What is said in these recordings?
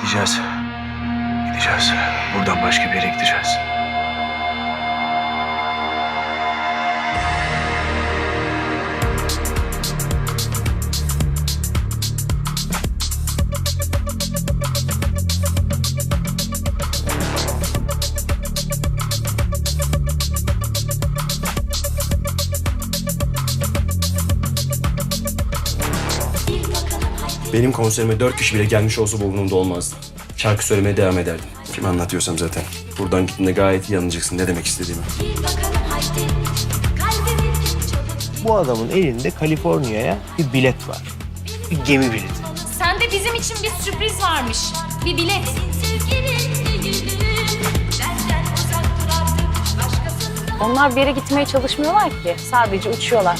Gideceğiz. Gideceğiz. Buradan başka bir yere gideceğiz. Benim konserime dört kişi bile gelmiş olsa bu umurumda olmazdı. Şarkı söylemeye devam ederdim. Kim anlatıyorsam zaten. Buradan gittiğinde gayet iyi anlayacaksın ne demek istediğimi. Bu adamın elinde Kaliforniya'ya bir bilet var. Bir gemi bileti. Sende bizim için bir sürpriz varmış. Bir bilet. Onlar bir yere gitmeye çalışmıyorlar ki. Sadece uçuyorlar.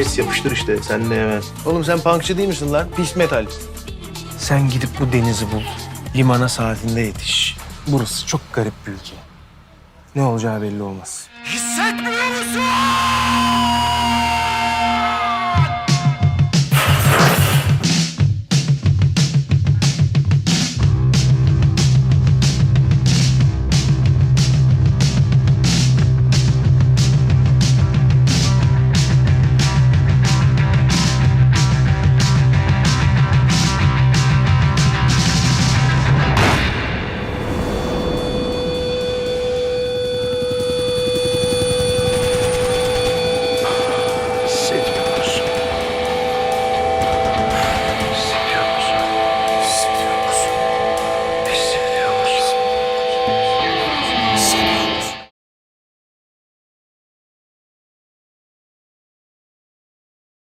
Kes yapıştır işte sen de hemen. Oğlum sen punkçı değil misin lan? Pis metal. Sen gidip bu denizi bul. Limana saatinde yetiş. Burası çok garip bir ülke. Ne olacağı belli olmaz. Hissetmiyor musun?